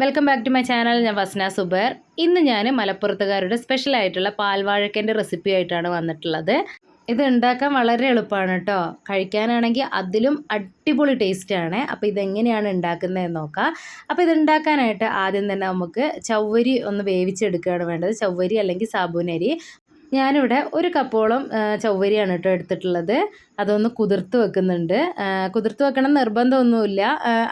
Welcome back to my channel ഞാൻ വസ്ന സുബർ. ഇന്ന് ഞാൻ മലപ്പുറത്തുകാരുടെ സ്പെഷ്യൽ ആയിട്ടുള്ള പാൽവാഴക്കന്റെ റെസിപ്പി ആയിട്ടാണ് വന്നിട്ടുള്ളത്. ഇത് ഉണ്ടാക്കാൻ വളരെ എളുപ്പമാണ് കേട്ടോ കഴിക്കാനാണെങ്കിൽ അതിലും അടിപൊളി ടേസ്റ്റാണ് അപ്പോൾ ഇതെങ്ങനെയാണ് ഉണ്ടാക്കുന്നതെന്ന് നോക്കാം. അപ്പോൾ ഇത് ഉണ്ടാക്കാനായിട്ട് ആദ്യം തന്നെ നമുക്ക് ചവ്വരി ഒന്ന് വേവിച്ചെടുക്കുകയാണ് വേണ്ടത്. ചവ്വരി അല്ലെങ്കിൽ സാബൂനരി. ഞാനിവിടെ ഒരു കപ്പോളം ചൊവ്വരിയാണ് കേട്ടോ എടുത്തിട്ടുള്ളത്. അതൊന്ന് കുതിർത്ത് വെക്കുന്നുണ്ട്. കുതിർത്ത് വെക്കണം നിർബന്ധമൊന്നുമില്ല.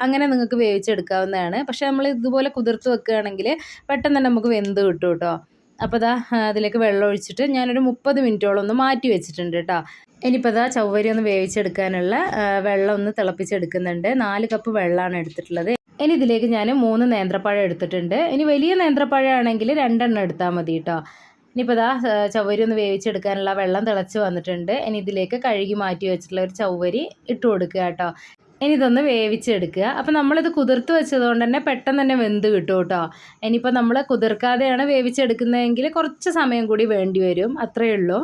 അങ്ങനെ നിങ്ങൾക്ക് വേവിച്ചെടുക്കാവുന്നതാണ്. പക്ഷേ നമ്മൾ ഇതുപോലെ കുതിർത്ത് വെക്കുകയാണെങ്കിൽ പെട്ടെന്ന് തന്നെ നമുക്ക് വെന്ത് കിട്ടും കേട്ടോ. അപ്പോൾ ഇതാ അതിലേക്ക് വെള്ളം ഒഴിച്ചിട്ട് ഞാനൊരു മുപ്പത് മിനിറ്റോളം ഒന്ന് മാറ്റി വെച്ചിട്ടുണ്ട് കേട്ടോ. ഇനിയിപ്പോൾ ഇതാ ചവ്വരി ഒന്ന് വേവിച്ചെടുക്കാനുള്ള വെള്ളം ഒന്ന് തിളപ്പിച്ചെടുക്കുന്നുണ്ട്. നാല് കപ്പ് വെള്ളമാണ് എടുത്തിട്ടുള്ളത്. ഇനി ഇതിലേക്ക് ഞാൻ മൂന്ന് നേന്ത്രപ്പഴം എടുത്തിട്ടുണ്ട്. ഇനി വലിയ നേന്ത്രപ്പഴമാണെങ്കിൽ രണ്ടെണ്ണം എടുത്താൽ മതി കേട്ടോ. ഇനിയിപ്പോൾ ഇതാ ചവരി ഒന്ന് വേവിച്ചെടുക്കാനുള്ള വെള്ളം തിളച്ച് വന്നിട്ടുണ്ട്. ഇനി ഇതിലേക്ക് കഴുകി മാറ്റി വെച്ചിട്ടുള്ള ഒരു ചവ്വരി ഇട്ട് കൊടുക്കുക കേട്ടോ. ഇനി ഇതൊന്ന് വേവിച്ചെടുക്കുക. അപ്പോൾ നമ്മളിത് കുതിർത്ത് വെച്ചതുകൊണ്ട് തന്നെ പെട്ടെന്ന് തന്നെ വെന്ത് കിട്ടും കേട്ടോ. ഇനിയിപ്പോൾ നമ്മൾ കുതിർക്കാതെയാണ് വേവിച്ചെടുക്കുന്നതെങ്കിൽ കുറച്ച് സമയം കൂടി വേണ്ടി വരും. അത്രയേ ഉള്ളൂ.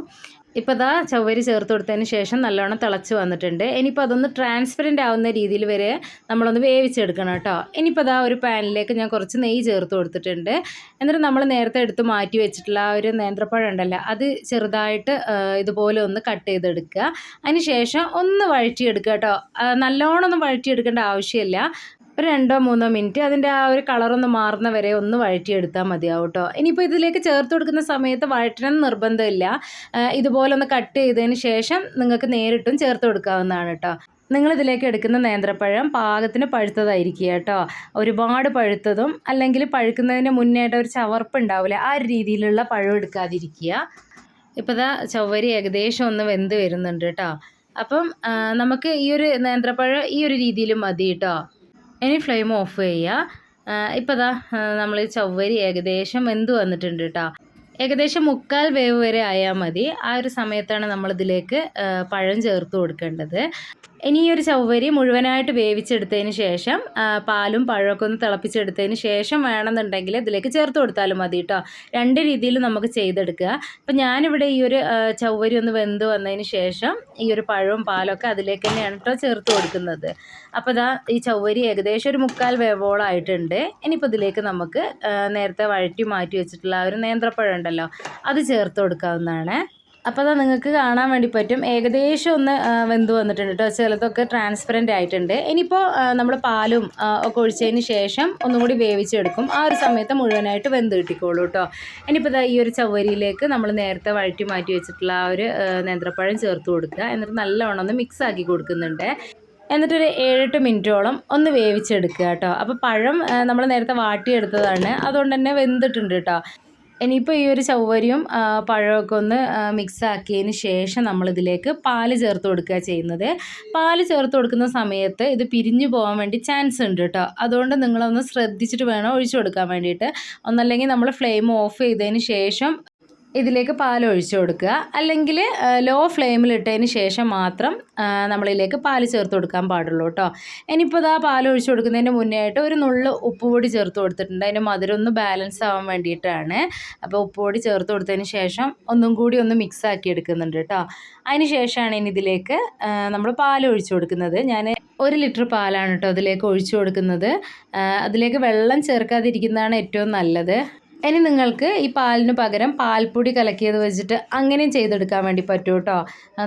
ഇപ്പോൾ ഇതാ ചവ്വരി ചേർത്ത് കൊടുത്തതിന് ശേഷം നല്ലോണം തിളച്ച് വന്നിട്ടുണ്ട്. ഇനിയിപ്പോൾ അതൊന്ന് ട്രാൻസ്പെറന്റ് ആവുന്ന രീതിയിൽ വരെ നമ്മളൊന്ന് വേവിച്ചെടുക്കണം കേട്ടോ. ഇനിയിപ്പോൾ അതാ ഒരു പാനിലേക്ക് ഞാൻ കുറച്ച് നെയ്യ് ചേർത്ത് കൊടുത്തിട്ടുണ്ട്. എന്നിട്ട് നമ്മൾ നേരത്തെ എടുത്ത് മാറ്റി വെച്ചിട്ടുള്ള ആ ഒരു നേന്ത്രപ്പഴം ഉണ്ടല്ലോ അത് ചെറുതായിട്ട് ഇതുപോലെ ഒന്ന് കട്ട് ചെയ്തെടുക്കുക. അതിന് ശേഷം ഒന്ന് വഴറ്റിയെടുക്കുക കേട്ടോ. നല്ലോണം ഒന്നും വഴറ്റിയെടുക്കേണ്ട ആവശ്യമില്ല. ഒരു രണ്ടോ മൂന്നോ മിനിറ്റ് അതിന്റെ ആ ഒരു കളറൊന്ന് മാറുന്ന വരെ ഒന്ന് വഴറ്റിയെടുത്താൽ മതിയാവും കേട്ടോ ഇനിയിപ്പോൾ ഇതിലേക്ക് ചേർത്ത് കൊടുക്കുന്ന സമയത്ത് വഴറ്റണം നിർബന്ധമില്ല. ഇതുപോലെ ഒന്ന് കട്ട് ചെയ്തതിന് ശേഷം നിങ്ങൾക്ക് നേരിട്ടും ചേർത്ത് കൊടുക്കാവുന്നതാണ് കേട്ടോ നിങ്ങളിതിലേക്ക് എടുക്കുന്ന നേന്ത്രപ്പഴം പാകത്തിന് പഴുത്തതായിരിക്കുക കേട്ടോ ഒരുപാട് പഴുത്തതും അല്ലെങ്കിൽ പഴുക്കുന്നതിന് മുന്നേയായിട്ട് ഒരു ചവർപ്പ് ഉണ്ടാവില്ല. ആ ഒരു രീതിയിലുള്ള പഴം എടുക്കാതിരിക്കുക. ഇപ്പോൾ ഇതാ ചവ്വരി ഏകദേശം ഒന്ന് വെന്ത് വരുന്നുണ്ട് കേട്ടോ അപ്പം നമുക്ക് ഈ ഒരു നേന്ത്രപ്പഴം ഈ ഒരു രീതിയിൽ മതി കേട്ടോ ഇനി ഫ്ലെയിം ഓഫ് ചെയ്യുക. ഇപ്പോൾ ഇതാ നമ്മൾ ചവ്വരി ഏകദേശം വെന്ത് വന്നിട്ടുണ്ട് കേട്ടോ ഏകദേശം മുക്കാൽ വേവ് വരെ ആയാൽ മതി. ആ ഒരു സമയത്താണ് നമ്മളിതിലേക്ക് പഴം ചേർത്ത് കൊടുക്കേണ്ടത്. ഇനി ഈ ഒരു ചവ്വരി മുഴുവനായിട്ട് വേവിച്ചെടുത്തതിന് ശേഷം പാലും പഴമൊക്കെ ഒന്ന് തിളപ്പിച്ചെടുത്തതിന് ശേഷം വേണമെന്നുണ്ടെങ്കിൽ ഇതിലേക്ക് ചേർത്ത് കൊടുത്താലും മതി കേട്ടോ. രണ്ട് രീതിയിൽ നമുക്ക് ചെയ്തെടുക്കുക. അപ്പം ഞാനിവിടെ ഈ ഒരു ചവ്വരി ഒന്ന് വെന്ത് വന്നതിന് ശേഷം ഈ ഒരു പഴവും പാലൊക്കെ അതിലേക്ക് തന്നെയാണ് കേട്ടോ ചേർത്ത് കൊടുക്കുന്നത്. അപ്പോൾ ഇതാ ഈ ചവ്വരി ഏകദേശം ഒരു മുക്കാൽ വേവോളായിട്ടുണ്ട്. ഇനിയിപ്പോൾ ഇതിലേക്ക് നമുക്ക് നേരത്തെ വഴറ്റി മാറ്റി വെച്ചിട്ടുള്ള ആ ഒരു നേന്ത്രപ്പഴം ഉണ്ടല്ലോ അത് ചേർത്ത് കൊടുക്കാവുന്നതാണ്. അപ്പോൾ അതാ നിങ്ങൾക്ക് കാണാൻ വേണ്ടി പറ്റും. ഏകദേശം ഒന്ന് വെന്ത് വന്നിട്ടുണ്ട് കേട്ടോ ചിലതൊക്കെ ട്രാൻസ്പെറന്റ് ആയിട്ടുണ്ട്. ഇനിയിപ്പോൾ നമ്മൾ പാലും ഒക്കെ ഒഴിച്ചതിന് ശേഷം ഒന്നും കൂടി വേവിച്ചെടുക്കും. ആ ഒരു സമയത്ത് മുഴുവനായിട്ട് വെന്ത് കിട്ടിക്കോളൂ കേട്ടോ ഇനിയിപ്പോൾ ഈ ഒരു ചവരിയിലേക്ക് നമ്മൾ നേരത്തെ വഴറ്റി മാറ്റി വെച്ചിട്ടുള്ള ആ ഒരു നേന്ത്രപ്പഴം ചേർത്ത് കൊടുക്കുക. എന്നിട്ട് നല്ലവണ്ണം ഒന്ന് മിക്സ് ആക്കി കൊടുക്കുന്നുണ്ട്. എന്നിട്ടൊരു ഏഴെട്ട് മിനിറ്റോളം ഒന്ന് വേവിച്ചെടുക്കുക കേട്ടോ അപ്പോൾ പഴം നമ്മൾ നേരത്തെ വാട്ടിയെടുത്തതാണ്. അതുകൊണ്ട് തന്നെ വെന്തിട്ടുണ്ട് കേട്ടോ ഇനിയിപ്പോൾ ഈ ഒരു ചവ്വരിയും ആ, പഴമൊക്കെ ഒന്ന് മിക്സ് ആക്കിയതിന് ശേഷം നമ്മളിതിലേക്ക് പാൽ ചേർത്ത് കൊടുക്കുക ചെയ്യുന്നത്. പാൽ ചേർത്ത് കൊടുക്കുന്ന സമയത്ത് ഇത് പിരിഞ്ഞു പോകാൻ വേണ്ടി ചാൻസ് ഉണ്ട് കേട്ടോ അതുകൊണ്ട് നിങ്ങളൊന്ന് ശ്രദ്ധിച്ചിട്ട് വേണം ഒഴിച്ചു കൊടുക്കാൻ വേണ്ടിയിട്ട്. ഒന്നല്ലെങ്കിൽ നമ്മൾ ഫ്ലെയിം ഓഫ് ചെയ്തതിന് ശേഷം ഇതിലേക്ക് പാൽ ഒഴിച്ചു കൊടുക്കുക. അല്ലെങ്കിൽ ലോ ഫ്ലെയിമിലിട്ടതിന് ശേഷം മാത്രം നമ്മളിതിലേക്ക് പാൽ ചേർത്ത് കൊടുക്കാൻ പാടുള്ളൂ കേട്ടോ ഇനിയിപ്പോൾ ഇതാ പാൽ ഒഴിച്ചു കൊടുക്കുന്നതിന് മുന്നേ ആയിട്ട് ഒരു നുള്ള് ഉപ്പുപൊടി ചേർത്ത് കൊടുത്തിട്ടുണ്ട്. അതിന്റെ മധുരം ഒന്ന് ബാലൻസ് ആവാൻ വേണ്ടിയിട്ടാണ്. അപ്പോൾ ഉപ്പുപൊടി ചേർത്ത് കൊടുത്തതിന് ശേഷം ഒന്നും കൂടി ഒന്ന് മിക്സ് ആക്കി എടുക്കുന്നുണ്ട് കേട്ടോ അതിന് ശേഷമാണ് ഇനി ഇതിലേക്ക് നമ്മൾ പാൽ ഒഴിച്ചു കൊടുക്കുന്നത്. ഞാൻ ഒരു ലിറ്റർ പാലാണ് കേട്ടോ അതിലേക്ക് ഒഴിച്ചു കൊടുക്കുന്നത്. അതിലേക്ക് വെള്ളം ചേർക്കാതിരിക്കുന്നതാണ് ഏറ്റവും നല്ലത്. ഇനി നിങ്ങൾക്ക് ഈ പാലിന് പകരം പാൽപ്പൊടി കലക്കിയത് വെച്ചിട്ട് അങ്ങനെയും ചെയ്തെടുക്കാൻ വേണ്ടി പറ്റും കേട്ടോ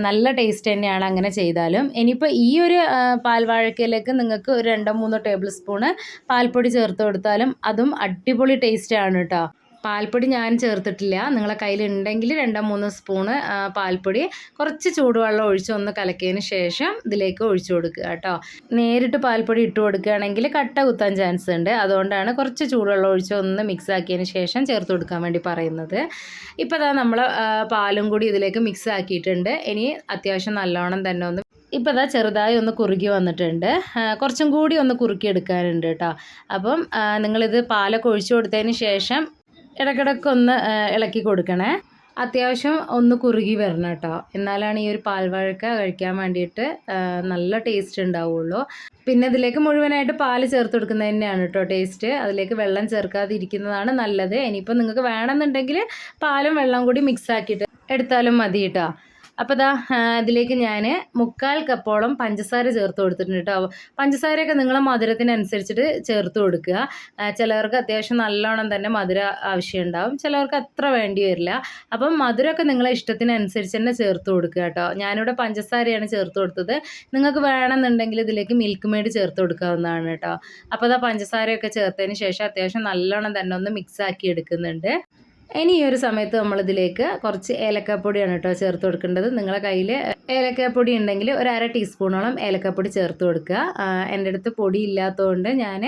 നല്ല ടേസ്റ്റ് തന്നെയാണ് അങ്ങനെ ചെയ്താലും. ഇനിയിപ്പോൾ ഈ ഒരു പാൽവാഴക്കയിലേക്ക് നിങ്ങൾക്ക് ഒരു രണ്ടോ മൂന്നോ ടേബിൾ സ്പൂണ് പാൽപ്പൊടി ചേർത്ത് കൊടുത്താലും അതും അടിപൊളി ടേസ്റ്റാണ് കേട്ടോ പാൽപ്പൊടി ഞാൻ ചേർത്തിട്ടില്ല. നിങ്ങളെ കയ്യിലുണ്ടെങ്കിൽ രണ്ടോ മൂന്നോ സ്പൂണ് പാൽപ്പൊടി. കുറച്ച് ചൂടുവെള്ളം ഒഴിച്ച് ഒന്ന് കലക്കിയതിന് ശേഷം ഇതിലേക്ക് ഒഴിച്ചു കൊടുക്കുക കേട്ടോ. നേരിട്ട് പാൽപ്പൊടി ഇട്ട് കൊടുക്കുകയാണെങ്കിൽ കട്ട കുത്താൻ ചാൻസ് ഉണ്ട്. അതുകൊണ്ടാണ് കുറച്ച് ചൂടുവെള്ളം ഒഴിച്ച് ഒന്ന് മിക്സ് ആക്കിയതിന് ശേഷം ചേർത്ത് കൊടുക്കാൻ വേണ്ടി പറയുന്നത്. ഇപ്പോൾ അതാ നമ്മൾ പാലും കൂടി ഇതിലേക്ക് മിക്സ് ആക്കിയിട്ടുണ്ട്. ഇനി അത്യാവശ്യം നല്ലോണം തന്നെ ഒന്ന് ഇപ്പോൾ അതാ ചെറുതായി ഒന്ന് കുറുകി വന്നിട്ടുണ്ട്. കുറച്ചും കൂടി ഒന്ന് കുറുക്കി എടുക്കാനുണ്ട് കേട്ടോ. അപ്പം നിങ്ങളിത് പാലൊക്കെ ഒഴിച്ചു കൊടുത്തതിന് ശേഷം ഇടയ്ക്കിടയ്ക്ക് ഒന്ന് ഇളക്കി കൊടുക്കണേ. അത്യാവശ്യം ഒന്ന് കുറുകി വരണം കേട്ടോ. എന്നാലാണ് ഈ ഒരു പാൽവഴക്ക കഴിക്കാൻ വേണ്ടിയിട്ട് നല്ല ടേസ്റ്റ് ഉണ്ടാവുള്ളൂ. പിന്നെ ഇതിലേക്ക് മുഴുവനായിട്ട് പാൽ ചേർത്ത് കൊടുക്കുന്നത് തന്നെയാണ് കേട്ടോ ടേസ്റ്റ് അതിലേക്ക് വെള്ളം ചേർക്കാതിരിക്കുന്നതാണ് നല്ലത്. ഇനിയിപ്പോൾ നിങ്ങൾക്ക് വേണമെന്നുണ്ടെങ്കിൽ പാലും വെള്ളം കൂടി മിക്സ് ആക്കിയിട്ട് എടുത്താലും മതി കേട്ടോ. അപ്പോൾ ഇതാ ഇതിലേക്ക് ഞാൻ മുക്കാൽ കപ്പോളം പഞ്ചസാര ചേർത്ത് കൊടുത്തിട്ടുണ്ട് കേട്ടോ. പഞ്ചസാരയൊക്കെ നിങ്ങളെ മധുരത്തിനനുസരിച്ചിട്ട് ചേർത്ത് കൊടുക്കുക. ചിലവർക്ക് അത്യാവശ്യം നല്ലോണം തന്നെ മധുര ആവശ്യമുണ്ടാവും. ചിലവർക്ക് അത്ര വേണ്ടി വരില്ല. അപ്പം മധുരമൊക്കെ നിങ്ങളെ ഇഷ്ടത്തിനനുസരിച്ച് തന്നെ ചേർത്ത് കൊടുക്കുക കേട്ടോ. ഞാനിവിടെ പഞ്ചസാരയാണ് ചേർത്ത് കൊടുത്തത്. നിങ്ങൾക്ക് വേണമെന്നുണ്ടെങ്കിൽ ഇതിലേക്ക് മിൽക്ക് മെയ്ഡ് ചേർത്ത് കൊടുക്കാവുന്നതാണ് കേട്ടോ. അപ്പോൾ അതാ പഞ്ചസാരയൊക്കെ ചേർത്തതിന് ശേഷം അത്യാവശ്യം നല്ലോണം തന്നെ ഒന്ന് മിക്സ് ആക്കി എടുക്കുന്നുണ്ട്. ഇനി ഈ ഒരു സമയത്ത് നമ്മളിതിലേക്ക് കുറച്ച് ഏലക്കാപ്പൊടിയാണ് കേട്ടോ ചേർത്ത് കൊടുക്കേണ്ടത്. നിങ്ങളുടെ കയ്യിൽ ഏലക്കാപ്പൊടി ഉണ്ടെങ്കിൽ ഒരു അര ടീസ്പൂണോളം ഏലക്കാപ്പൊടി ചേർത്ത് കൊടുക്കുക. എന്റെ അടുത്ത് പൊടി ഇല്ലാത്തതുകൊണ്ട് ഞാൻ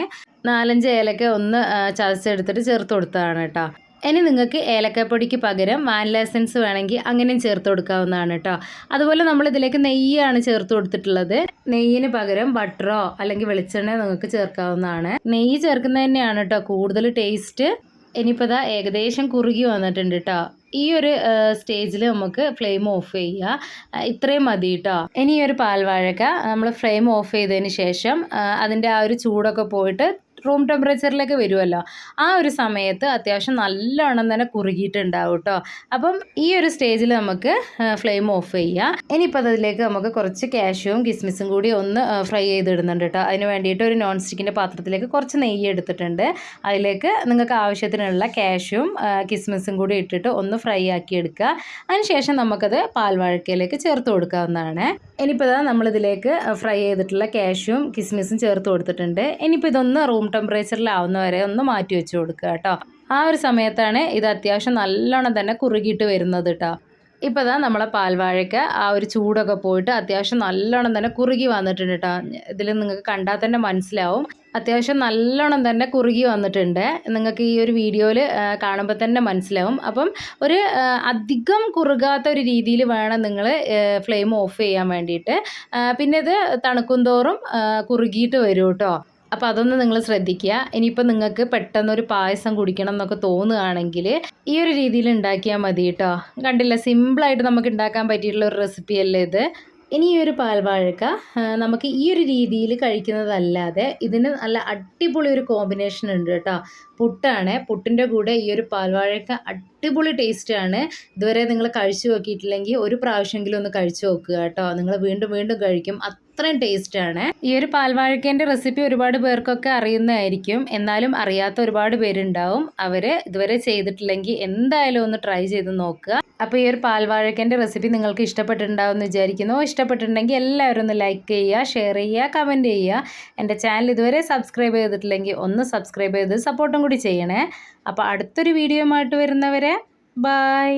നാലഞ്ച് ഏലക്ക ഒന്ന് ചതച്ചെടുത്തിട്ട് ചേർത്ത് കൊടുത്തതാണ് കേട്ടോ. ഇനി നിങ്ങൾക്ക് ഏലക്കാപ്പൊടിക്ക് പകരം വാനില എസൻസ് വേണമെങ്കിൽ അങ്ങനെയും ചേർത്ത് കൊടുക്കാവുന്നതാണ് കേട്ടോ. അതുപോലെ നമ്മൾ ഇതിലേക്ക് നെയ്യാണ് ചേർത്ത് കൊടുത്തിട്ടുള്ളത്. നെയ്യിന് പകരം ബട്ടറോ അല്ലെങ്കിൽ വെളിച്ചെണ്ണയോ നിങ്ങൾക്ക് ചേർക്കാവുന്നതാണ്. നെയ്യ് ചേർക്കുന്നത് തന്നെയാണ് കേട്ടോ കൂടുതൽ ടേസ്റ്റ്. ഇനിയിപ്പോൾ ഇതാ ഏകദേശം കുറുകി വന്നിട്ടുണ്ട് കേട്ടോ ഈ ഒരു സ്റ്റേജിൽ നമുക്ക് ഫ്ലെയിം ഓഫ് ചെയ്യുക ഇത്രയും മതി കേട്ടോ ഇനി ഈ ഒരു പാൽവാഴക്ക നമ്മൾ ഫ്ലെയിം ഓഫ് ചെയ്തതിന് ശേഷം അതിന്റെ ആ ഒരു ചൂടൊക്കെ പോയിട്ട് റൂം ടെമ്പറേച്ചറിലേക്ക് വരുമല്ലോ ആ ഒരു സമയത്ത് അത്യാവശ്യം നല്ലോണം തന്നെ കുറുകിയിട്ടുണ്ടാവും കേട്ടോ അപ്പം ഈ ഒരു സ്റ്റേജിൽ നമുക്ക് ഫ്ലെയിം ഓഫ് ചെയ്യാം. ഇനിയിപ്പോൾ അതിലേക്ക് നമുക്ക് കുറച്ച് കാഷ്യൂവും കിസ്മിസും കൂടി ഒന്ന് ഫ്രൈ ചെയ്തിടുന്നുണ്ട് കേട്ടോ അതിന് വേണ്ടിയിട്ട് ഒരു നോൺ സ്റ്റിക്കിന്റെ പാത്രത്തിലേക്ക് കുറച്ച് നെയ്യ് എടുത്തിട്ടുണ്ട്. അതിലേക്ക് നിങ്ങൾക്ക് ആവശ്യത്തിനുള്ള കാഷ്യൂവും കിസ്മിസും കൂടി ഇട്ടിട്ട് ഒന്ന് ഫ്രൈ ആക്കി എടുക്കുക. അതിനുശേഷം നമുക്കത് പാൽവാഴക്കയിലേക്ക് ചേർത്ത് കൊടുക്കാവുന്നതാണ്. ഇനിയിപ്പോൾ ഇതാ നമ്മളിതിലേക്ക് ഫ്രൈ ചെയ്തിട്ടുള്ള കാഷ്യൂവും കിസ്മിസും ചേർത്ത് കൊടുത്തിട്ടുണ്ട്. ഇനിയിപ്പോൾ ഇതൊന്ന് റൂം ടെമ്പറേച്ചറിലാവുന്ന വരെ ഒന്ന് മാറ്റി വെച്ച് കൊടുക്കുക കേട്ടോ. ആ ഒരു സമയത്താണ് ഇത് അത്യാവശ്യം നല്ലോണം തന്നെ കുറുകിയിട്ട് വരുന്നത് കേട്ടോ. ഇപ്പോൾ ഇതാ നമ്മളെ പാൽവാഴയ്ക്ക് ആ ഒരു ചൂടൊക്കെ പോയിട്ട് അത്യാവശ്യം നല്ലോണം തന്നെ കുറുകി വന്നിട്ടുണ്ട് കേട്ടോ. ഇതിൽ നിങ്ങൾക്ക് കണ്ടാൽ തന്നെ മനസ്സിലാവും. അത്യാവശ്യം നല്ലോണം തന്നെ കുറുകി വന്നിട്ടുണ്ട്. നിങ്ങൾക്ക് ഈ ഒരു വീഡിയോയിൽ കാണുമ്പോൾ തന്നെ മനസ്സിലാവും. അപ്പം ഒരു അധികം കുറുകാത്ത ഒരു രീതിയിൽ വേണം നിങ്ങൾ ഫ്ലെയിം ഓഫ് ചെയ്യാൻ വേണ്ടിയിട്ട്. പിന്നെ ഇത് തണുക്കും തോറും ആ, കുറുകിയിട്ട് വരും കേട്ടോ. അപ്പോൾ അതൊന്ന് നിങ്ങൾ ശ്രദ്ധിക്കുക. ഇനിയിപ്പോൾ നിങ്ങൾക്ക് പെട്ടെന്നൊരു പായസം കുടിക്കണം എന്നൊക്കെ തോന്നുകയാണെങ്കിൽ ഈ ഒരു രീതിയിൽ ഉണ്ടാക്കിയാൽ മതി കേട്ടോ. കണ്ടില്ല? സിമ്പിളായിട്ട് നമുക്ക് ഉണ്ടാക്കാൻ പറ്റിയിട്ടുള്ള ഒരു റെസിപ്പി അല്ലേ ഇത്? ഇനി ഈ ഒരു പാൽവാഴക്ക നമുക്ക് ഈ ഒരു രീതിയിൽ കഴിക്കുന്നതല്ലാതെ ഇതിന് നല്ല അടിപൊളി ഒരു കോമ്പിനേഷൻ ഉണ്ട് കേട്ടോ. പുട്ടാണ്. പുട്ടിന്റെ കൂടെ ഈ ഒരു പാൽവാഴക്ക അടിപൊളി ടേസ്റ്റാണ് ഇതുവരെ നിങ്ങൾ കഴിച്ചു നോക്കിയിട്ടില്ലെങ്കിൽ ഒരു പ്രാവശ്യമെങ്കിലും ഒന്ന് കഴിച്ചു നോക്കുക കേട്ടോ. നിങ്ങൾ വീണ്ടും വീണ്ടും കഴിക്കും. അത്രയും ടേസ്റ്റാണ് ഈ ഒരു പാൽവാഴക്കേന്റെ റെസിപ്പി ഒരുപാട് പേർക്കൊക്കെ അറിയുന്നതായിരിക്കും. എന്നാലും അറിയാത്ത ഒരുപാട് പേരുണ്ടാവും. അവർ ഇതുവരെ ചെയ്തിട്ടില്ലെങ്കിൽ എന്തായാലും ഒന്ന് ട്രൈ ചെയ്ത് നോക്കുക. അപ്പോൾ ഈ ഒരു പാൽവാഴക്കേന്റെ റെസിപ്പി നിങ്ങൾക്ക് ഇഷ്ടപ്പെട്ടിട്ടുണ്ടാവും എന്ന് വിചാരിക്കുന്നു. ഇഷ്ടപ്പെട്ടിട്ടുണ്ടെങ്കിൽ എല്ലാവരും ഒന്ന് ലൈക്ക് ചെയ്യുക ഷെയർ ചെയ്യുക കമന്റ് ചെയ്യുക. എന്റെ ചാനൽ ഇതുവരെ സബ്സ്ക്രൈബ് ചെയ്തിട്ടില്ലെങ്കിൽ ഒന്ന് സബ്സ്ക്രൈബ് ചെയ്ത് സപ്പോർട്ടും കൂടി ചെയ്യണേ. അപ്പോൾ അടുത്തൊരു വീഡിയോയുമായിട്ട് വരുന്നവരെ ബായ്